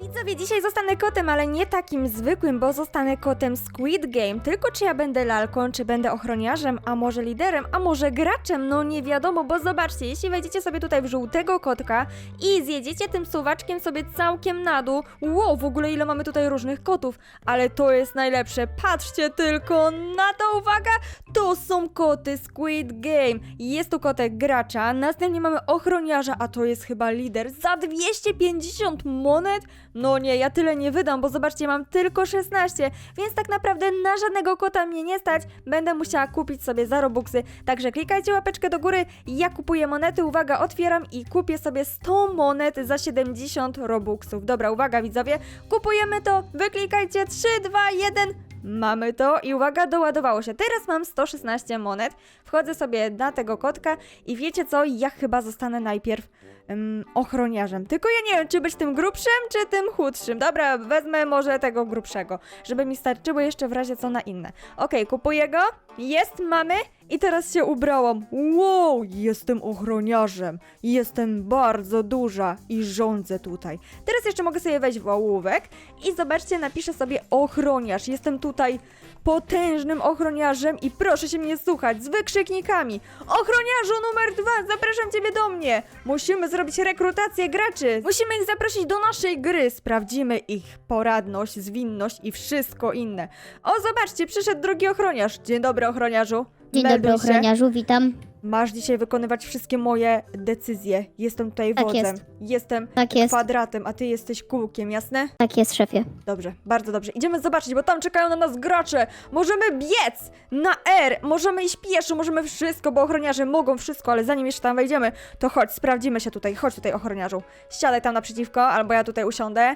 Widzowie, dzisiaj zostanę kotem, ale nie takim zwykłym, bo zostanę kotem Squid Game. Tylko czy ja będę lalką, czy będę ochroniarzem, a może liderem, a może graczem? No nie wiadomo, bo zobaczcie, jeśli wejdziecie sobie tutaj w żółtego kotka i zjedziecie tym suwaczkiem sobie całkiem na dół, wow, w ogóle ile mamy tutaj różnych kotów, ale to jest najlepsze. Patrzcie tylko na to, uwaga, to są koty Squid Game. Jest tu kotek gracza, następnie mamy ochroniarza, a to jest chyba lider za 250 monet. No nie, ja tyle nie wydam, bo zobaczcie, mam tylko 16, więc tak naprawdę na żadnego kota mnie nie stać. Będę musiała kupić sobie za robuxy, także klikajcie łapeczkę do góry. Ja kupuję monety, uwaga, otwieram i kupię sobie 100 monet za 70 robuxów. Dobra, uwaga widzowie, kupujemy to, wyklikajcie 3, 2, 1... Mamy to i uwaga, doładowało się. Teraz mam 116 monet. Wchodzę sobie na tego kotka i wiecie co? Ja chyba zostanę najpierw em, ochroniarzem. Tylko ja nie wiem, czy być tym grubszym, czy tym chudszym. Dobra, wezmę może tego grubszego, żeby mi starczyło jeszcze w razie co na inne. Okej, kupuję go. Jest, mamy. I teraz się ubrałam. Wow, jestem ochroniarzem. Jestem bardzo duża i rządzę tutaj. Teraz jeszcze mogę sobie wejść w ołówek i zobaczcie, napiszę sobie ochroniarz. Jestem tutaj potężnym ochroniarzem i proszę się mnie słuchać z wykrzyknikami. Ochroniarzu numer dwa, zapraszam ciebie do mnie. Musimy zrobić rekrutację graczy. Musimy ich zaprosić do naszej gry. Sprawdzimy ich poradność, zwinność i wszystko inne. O, zobaczcie, przyszedł drugi ochroniarz. Dzień dobry, ochroniarzu. Dzień Melduj dobry, się. ochroniarzu, witam. Masz dzisiaj wykonywać wszystkie moje decyzje. Jestem tutaj Tak wodzem. jest. Jestem Tak jest, kwadratem, a ty jesteś kółkiem, jasne? tak jest, szefie. Dobrze, bardzo dobrze. Idziemy zobaczyć, bo tam czekają na nas gracze. Możemy biec na R, możemy iść pieszo, możemy wszystko, bo ochroniarze mogą wszystko, ale zanim jeszcze tam wejdziemy, to chodź, sprawdzimy się tutaj. Chodź tutaj, ochroniarzu. Siadaj tam naprzeciwko, albo ja tutaj usiądę.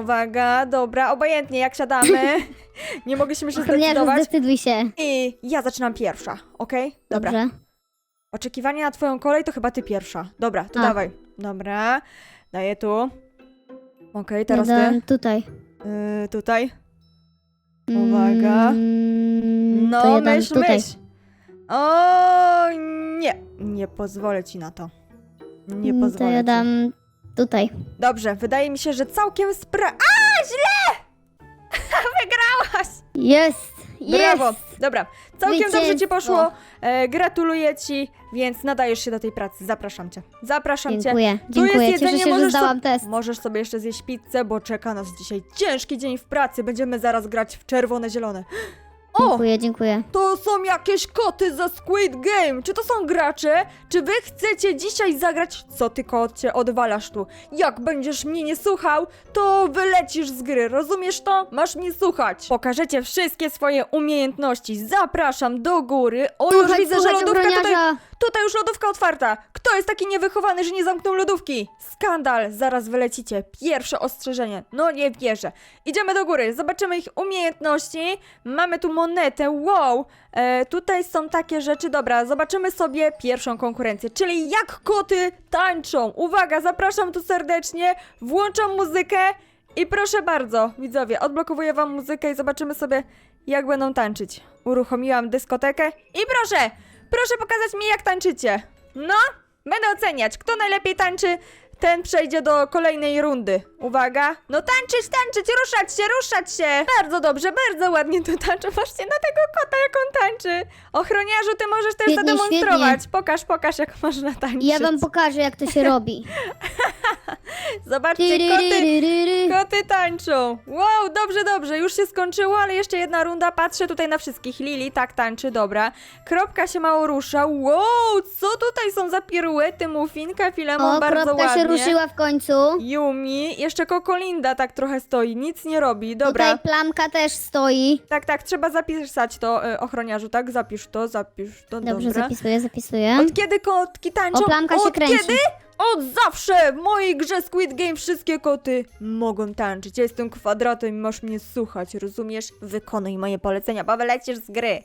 Uwaga, dobra, obojętnie jak siadamy. Nie mogliśmy się Ochroniarzu, zdecydować. zdecyduj się. I ja zaczynam pierwsza, okej? Dobra. Dobrze. Oczekiwanie na twoją kolej to chyba ty pierwsza. Dobra, to A. dawaj. Dobra, daję tu. Okej, teraz Jeden ty. tutaj. Yy, tutaj. Uwaga. Mm, No, to ja dam myśl, tutaj. myśl. O, nie. Nie pozwolę ci na to. Nie Mm, pozwolę To ja ci. dam tutaj. Dobrze, wydaje mi się, że całkiem spra... A, źle! Wygrałaś! Jest! Jest! Brawo! Dobra, całkiem dobrze ci Zwycięstwo. poszło. E, gratuluję ci, więc nadajesz się do tej pracy. Zapraszam cię. Zapraszam cię. Dziękuję, dziękuję. Cieszę się, że możesz zdałam test. Możesz sobie jeszcze zjeść pizzę, bo czeka nas dzisiaj ciężki dzień w pracy. Będziemy zaraz grać w czerwone-zielone. O! Dziękuję, dziękuję. To są jakieś koty za Squid Game! Czy to są gracze? Czy wy chcecie dzisiaj zagrać? Co ty kocie odwalasz tu? Jak będziesz mnie nie słuchał, to wylecisz z gry, rozumiesz to? Masz mnie słuchać. Pokażecie wszystkie swoje umiejętności. Zapraszam do góry. O, już Słuchaj, widzę, że słuchaj, lodówka tutaj ochroniarza. Tutaj już lodówka otwarta! Kto jest taki niewychowany, że nie zamknął lodówki? Skandal! Zaraz wylecicie. Pierwsze ostrzeżenie. No nie wierzę. Idziemy do góry, zobaczymy ich umiejętności. Mamy tu monetę, wow! E, tutaj są takie rzeczy, dobra, zobaczymy sobie pierwszą konkurencję, czyli jak koty tańczą. Uwaga, zapraszam tu serdecznie, włączam muzykę i proszę bardzo, widzowie, odblokowuję wam muzykę i zobaczymy sobie, jak będą tańczyć. Uruchomiłam dyskotekę i proszę! Proszę pokazać mi, jak tańczycie. No, będę oceniać. Kto najlepiej tańczy, ten przejdzie do kolejnej rundy. Uwaga. No tańczyć, tańczyć, ruszać się, ruszać się. Bardzo dobrze, bardzo ładnie tu tańczą. Patrzcie na tego kota, jak on tańczy. Ochroniarzu, ty możesz też Świetnie, zademonstrować. Pokaż, pokaż, jak można tańczyć. Ja wam pokażę, jak to się robi. Zobaczcie, koty. Koty tańczą! Wow, dobrze, dobrze, już się skończyło, ale jeszcze jedna runda. Patrzę tutaj na wszystkich. Lili tak tańczy, dobra. Kropka się mało rusza. Wow, co tutaj są za piruety? Muffinka, Filemon, O, bardzo kropka ładnie. się ruszyła w końcu. Yumi, jeszcze Kokolinda tak trochę stoi, nic nie robi. Dobra, Tutaj plamka też stoi. tak, tak, trzeba zapisać to, y, ochroniarzu, tak? Zapisz to, zapisz to, Dobrze, dobra. zapisuję, zapisuję. Od kiedy kotki tańczą? O, plamka się Od kręci. kiedy? Od zawsze! W mojej grze Squid Game wszystkie koty mogą tańczyć. Ja jestem kwadratem i masz mnie słuchać, rozumiesz? Wykonuj moje polecenia, bo wylecisz z gry.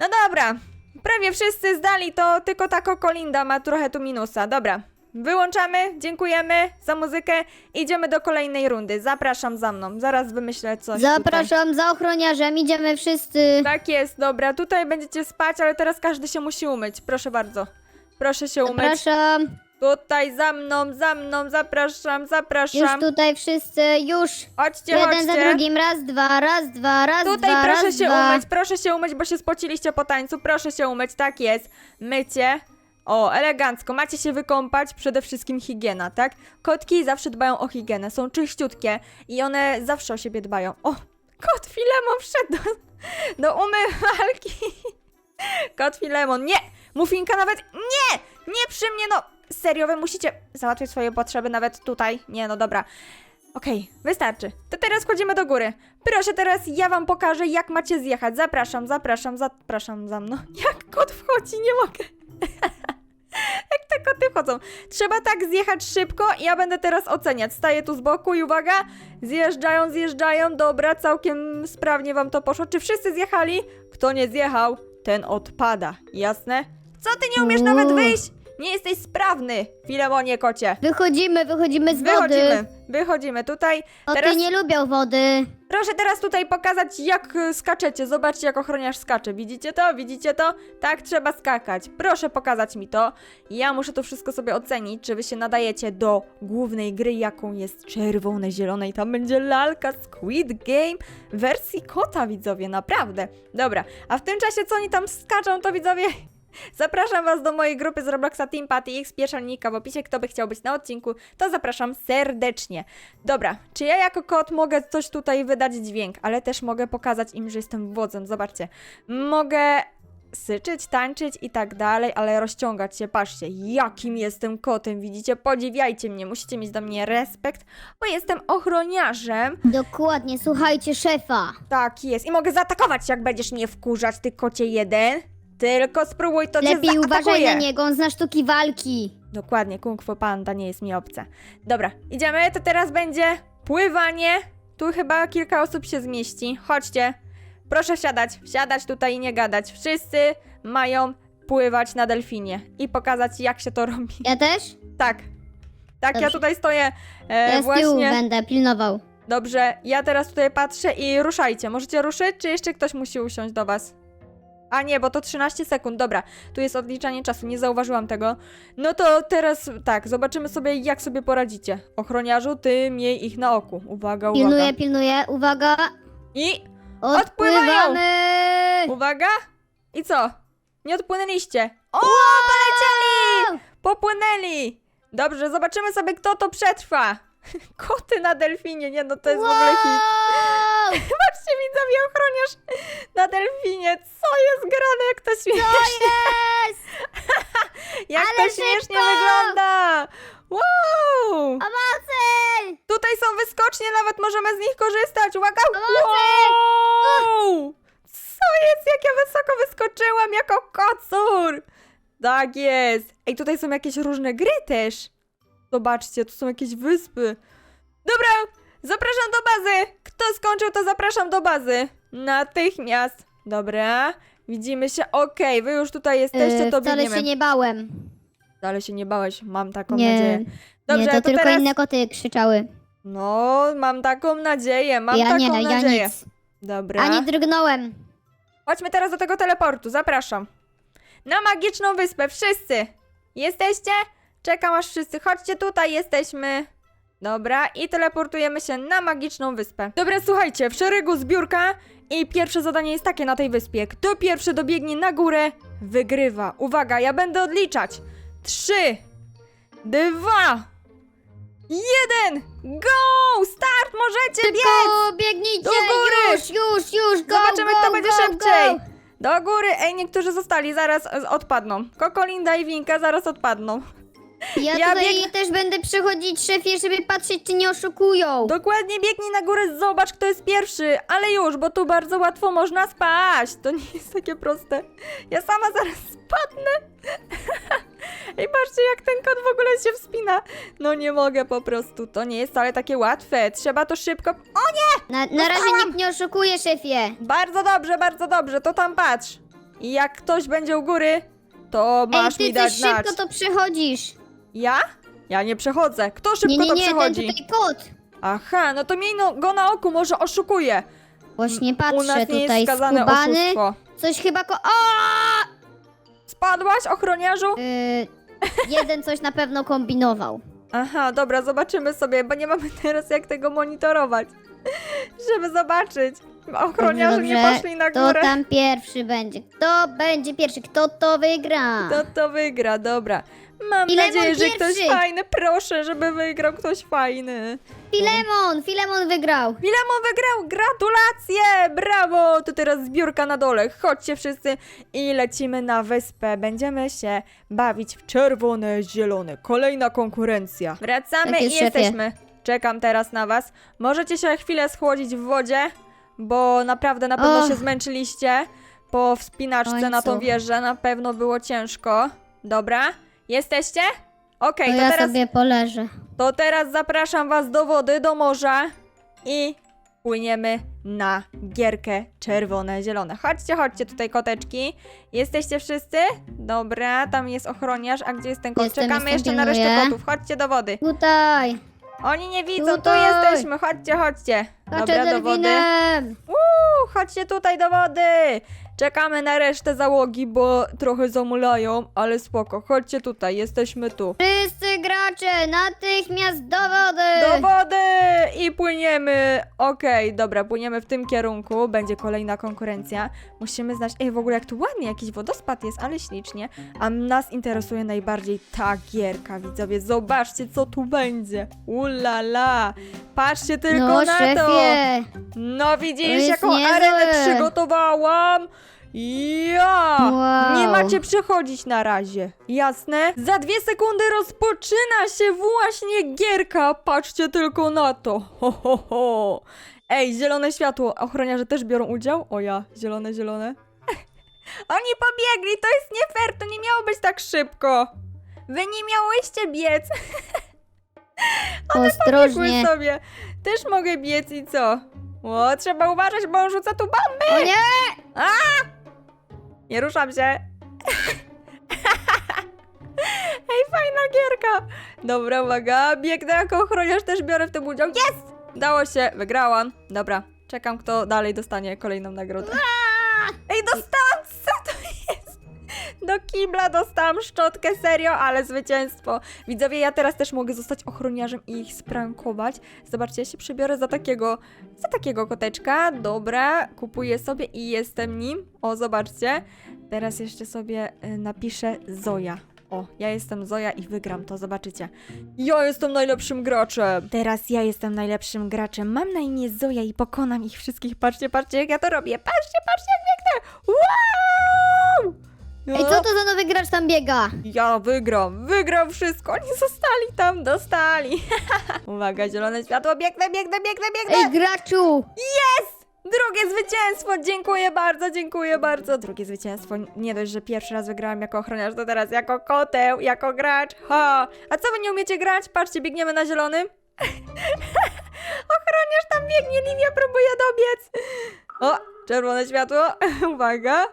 No dobra, prawie wszyscy zdali to, tylko ta Kokolinda ma trochę tu minusa. Dobra, wyłączamy, dziękujemy za muzykę. Idziemy do kolejnej rundy. Zapraszam za mną, zaraz wymyślę coś tutaj. Zapraszam za ochroniarzem, idziemy wszyscy. Tak jest, dobra, tutaj będziecie spać, ale teraz każdy się musi umyć. Proszę bardzo. Proszę się umyć. Zapraszam. Tutaj za mną, za mną, zapraszam, Już zapraszam. tutaj wszyscy, już. Chodźcie, Jeden za chodźcie. drugim, raz, dwa, raz, dwa, raz, Tutaj dwa, proszę raz, się dwa. umyć, proszę się umyć, bo się spociliście po tańcu. Proszę się umyć, tak jest. Mycie. O, elegancko. Macie się wykąpać, przede wszystkim higiena, tak? Kotki zawsze dbają o higienę, są czyściutkie i one zawsze o siebie dbają. O, kot Filemon wszedł do, do umywalki. Kot Filemon, nie! Mufinka nawet, nie! Nie przy mnie, no! Serio, wy musicie załatwić swoje potrzeby nawet tutaj. Nie, no dobra. Okej, wystarczy. To teraz chodzimy do góry. Proszę, teraz ja wam pokażę, jak macie zjechać. Zapraszam, zapraszam, zapraszam za mną. Jak kot wchodzi, nie mogę. jak te koty wchodzą. Trzeba tak zjechać szybko ja będę teraz oceniać. Staję tu z boku i uwaga, zjeżdżają, zjeżdżają. Dobra, całkiem sprawnie wam to poszło. Czy wszyscy zjechali? Kto nie zjechał, ten odpada. Jasne? Co ty nie umiesz nawet wyjść? Nie jesteś sprawny, Filemonie kocie. Wychodzimy, wychodzimy z wody. Wychodzimy, wychodzimy tutaj. Koty Teraz nie lubią wody. proszę teraz tutaj pokazać, jak y, skaczecie. Zobaczcie, jak ochroniarz skacze. Widzicie to? Widzicie to? Tak trzeba skakać. Proszę pokazać mi to. Ja muszę to wszystko sobie ocenić, czy wy się nadajecie do głównej gry, jaką jest czerwone, zielone i tam będzie lalka Squid Game w wersji kota, widzowie, naprawdę. Dobra, a w tym czasie, co oni tam skaczą, to widzowie... Zapraszam Was do mojej grupy z Robloxa Team Party X, pierwsza linijka w opisie. Kto by chciał być na odcinku, to zapraszam serdecznie. Dobra, czy ja jako kot mogę coś tutaj wydać dźwięk, ale też mogę pokazać im, że jestem wodzem. Zobaczcie, mogę syczyć, tańczyć i tak dalej, ale rozciągać się. Patrzcie, jakim jestem kotem, widzicie? Podziwiajcie mnie, musicie mieć do mnie respekt, bo jestem ochroniarzem. Dokładnie, słuchajcie szefa. Tak jest. I mogę zaatakować, jak będziesz mnie wkurzać, ty kocie jeden. Tylko spróbuj, to cię Lepiej uważaj zaatakuje. na niego, on zna sztuki walki. Dokładnie, Kung Fu Panda nie jest mi obce. Dobra, idziemy, to teraz będzie pływanie. Tu chyba kilka osób się zmieści. Chodźcie. Proszę wsiadać, wsiadać tutaj i nie gadać. Wszyscy mają pływać na delfinie i pokazać, jak się to robi. Ja też? Tak. Tak, ja Dobrze. tutaj stoję e, ja z tyłu właśnie. będę pilnował. Dobrze, ja teraz tutaj patrzę i ruszajcie. Możecie ruszyć, czy jeszcze ktoś musi usiąść do was? A nie, bo to 13 sekund. Dobra, tu jest odliczanie czasu, nie zauważyłam tego. No to teraz tak, zobaczymy sobie, jak sobie poradzicie. Ochroniarzu, ty miej ich na oku. Uwaga, uwaga. Pilnuję, pilnuję. Uwaga. I Odpływamy! uwaga. I co? Nie odpłynęliście. O, polecieli! Popłynęli! Dobrze, zobaczymy sobie, kto to przetrwa. Koty na delfinie, nie no, to jest w ogóle hit. Wow! Patrzcie, widzowie, ochroniarz na delfinie. Co jest grane, jak to śmiesznie, Jest! jak to ale śmiesznie szybko! wygląda. Wow! Pomocy! Tutaj są wyskocznie, nawet możemy z nich korzystać. Uwaga! Pomocy! Wow! Co jest, jak ja wysoko wyskoczyłam jako kocur? Tak jest. Ej, tutaj są jakieś różne gry też. Zobaczcie, tu są jakieś wyspy. Dobra, zapraszam do bazy. Kto skończył, to zapraszam do bazy. Natychmiast. Dobra, widzimy się. Okej, wy już tutaj jesteście, Yy, to wcale biegniemy. się nie bałem. Wcale się nie bałeś, mam taką Nie, nadzieję. Dobrze, nie, to, tylko teraz... inne koty krzyczały. No, mam taką nadzieję, mam ja taką nie, ja nadzieję. nic. Dobra. Ani drgnąłem. Chodźmy teraz do tego teleportu, zapraszam. Na magiczną wyspę, wszyscy! Jesteście? Czekam aż wszyscy. Chodźcie tutaj, jesteśmy. Dobra, i teleportujemy się na magiczną wyspę. Dobra, słuchajcie, w szeregu zbiórka i pierwsze zadanie jest takie na tej wyspie. Kto pierwszy dobiegnie na górę, wygrywa. Uwaga, ja będę odliczać. Trzy, dwa, jeden, go! Start, możecie biec! Biegnijcie! Do góry! Już, już, już! Go, Zobaczymy, go, kto będzie go, szybciej. Go. Do góry! Ej, niektórzy zostali, zaraz e, odpadną. Kokolinda i Winka zaraz odpadną. Ja, Ja tutaj biegnę- też będę przechodzić szefie, żeby patrzeć, czy nie oszukują. Dokładnie biegnij na górę, zobacz, kto jest pierwszy. Ale już, bo tu bardzo łatwo można spaść. To nie jest takie proste. Ja sama zaraz spadnę. Ej, patrzcie, jak ten kot w ogóle się wspina. No nie mogę po prostu. To nie jest wcale takie łatwe. Trzeba to szybko... O, Na, na razie nikt nie oszukuje, szefie. bardzo dobrze, bardzo dobrze. To tam patrz. I jak ktoś będzie u góry, to masz Ej, mi ty dać coś znać. szybko to przechodzisz. Ja? Ja nie przechodzę. Kto szybko Nie, nie, to nie, ten przechodzi? tutaj kot. Aha, no to miej no, go na oku, może oszukuje. Właśnie U patrzę nas nie jest tutaj, skazane skubany. oszustwo. Coś chyba ko... O! Spadłaś, ochroniarzu? Yy, Jeden coś na pewno kombinował. Aha, dobra, zobaczymy sobie, bo nie mamy teraz jak tego monitorować. Żeby zobaczyć. Ochroniarze nie poszli na Kto górę. tam pierwszy będzie? Kto będzie pierwszy? Kto to wygra? Kto to wygra, dobra. Mam Filemon nadzieję, że ktoś pierwszy. fajny. Proszę, żeby wygrał ktoś fajny. Filemon! Filemon wygrał! Filemon wygrał! Gratulacje! Brawo! To teraz zbiórka na dole. Chodźcie wszyscy i lecimy na wyspę. Będziemy się bawić w czerwone, zielone. Kolejna konkurencja. Wracamy Tak i jest, szefie. jesteśmy. Czekam teraz na was. Możecie się chwilę schłodzić w wodzie, bo naprawdę na pewno Och. się zmęczyliście po wspinaczce na tą końcu. wieżę. Na pewno było ciężko. Dobra? Jesteście? Okej, To to ja teraz sobie poleżę. to teraz zapraszam Was do wody, do morza i płyniemy na gierkę czerwone-zielone. Chodźcie, chodźcie tutaj, koteczki. Jesteście wszyscy? Dobra, tam jest ochroniarz. A gdzie jest ten kot? Jestem, Czekamy jestem, jeszcze na resztę pilnuję. kotów. Chodźcie do wody. Tutaj! Oni nie widzą, tu Tutaj. jesteśmy. Chodźcie, chodźcie. Patrzę Dobra, do wody. delfinem! Uuu, chodźcie tutaj do wody. Czekamy na resztę załogi, bo trochę zamulają, ale spoko. Chodźcie tutaj, jesteśmy tu. Wszyscy gracze, natychmiast do wody! Do wody i płyniemy. Okej, dobra, płyniemy w tym kierunku. Będzie kolejna konkurencja. Musimy znać. Ej, w ogóle jak tu ładnie jakiś wodospad jest, ale ślicznie. A nas interesuje najbardziej ta gierka, widzowie. Zobaczcie, co tu będzie. Ulala. Patrzcie tylko no, na to. szefie! No widzisz, jest jaką niezłe. arenę przygotowałam? Ja! Wow. Nie macie przechodzić na razie. Jasne? Za dwie sekundy rozpoczyna się właśnie gierka. Patrzcie tylko na to. Ho, ho, ho. Ej, zielone światło. Ochroniarze też biorą udział? O ja, zielone, zielone. Oni pobiegli, to jest nie fair, to nie miało być tak szybko. Wy nie miałyście biec. Ostrożnie. Biegły sobie. Też mogę biec i co? O, trzeba uważać, bo on rzuca tu bomby. O nie! Nie ruszam się. Ej, fajna gierka. Dobra, uwaga. Biegnę jako ochroniarz, też biorę w tym udział. Jest! Dało się, wygrałam. Dobra, czekam, kto dalej dostanie kolejną nagrodę. Ej, dostałam? Do kibla dostałam szczotkę, serio, ale zwycięstwo. Widzowie, ja teraz też mogę zostać ochroniarzem i ich sprankować. Zobaczcie, ja się przebiorę za takiego, za takiego koteczka. Dobra, kupuję sobie i jestem nim. O, zobaczcie. Teraz jeszcze sobie y, napiszę Zoja. O, ja jestem Zoja i wygram to, zobaczycie. Ja jestem najlepszym graczem. Teraz ja jestem najlepszym graczem. Mam na imię Zoja i pokonam ich wszystkich. Patrzcie, patrzcie, jak ja to robię. Patrzcie, patrzcie, jak biegnę. Wow! Ej, co to za nowy gracz tam biega? Ja wygram, wygram wszystko. Oni zostali tam, dostali. Uwaga, zielone światło, biegnę, biegnę, biegnę, biegnę. Ej, graczu! Jest! Drugie zwycięstwo! Dziękuję bardzo, dziękuję bardzo. Drugie zwycięstwo. Nie dość, że pierwszy raz wygrałam jako ochroniarz, to teraz jako koteł, jako gracz. Ha! A co wy nie umiecie grać? Patrzcie, biegniemy na zielonym. ochroniarz tam biegnie, Livia próbuje dobiec. O, czerwone światło. Uwaga.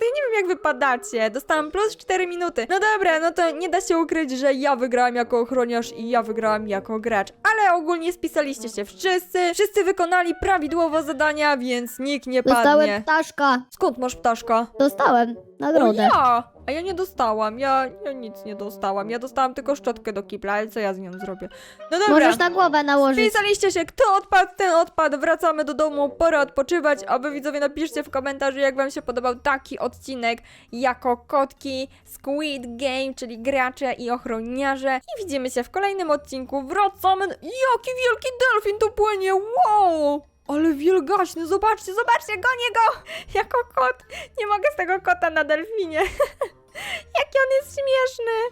Ja nie wiem jak wypadacie. Dostałam plus 4 minuty. No dobra, no to nie da się ukryć, że ja wygrałam jako ochroniarz i ja wygrałam jako gracz. Ale ogólnie spisaliście się wszyscy. Wszyscy wykonali prawidłowo zadania, więc nikt nie padnie. Dostałem ptaszka. Skąd masz ptaszka? Dostałem O nagrodę. ja! A ja nie dostałam, ja, ja nic nie dostałam. Ja dostałam tylko szczotkę do kibla, ale co ja z nią zrobię? No dobra. Możesz na głowę nałożyć. Pisaliście się, kto odpadł, ten odpadł, wracamy do domu, pora odpoczywać, a wy widzowie napiszcie w komentarzu, jak wam się podobał taki odcinek jako kotki Squid Game, czyli gracze i ochroniarze. I widzimy się w kolejnym odcinku, wracamy, jaki wielki delfin tu płynie, wow! Ale wielgaśny, zobaczcie, zobaczcie, gonię go jako kot. Nie mogę z tego kota na delfinie. Jaki on jest śmieszny.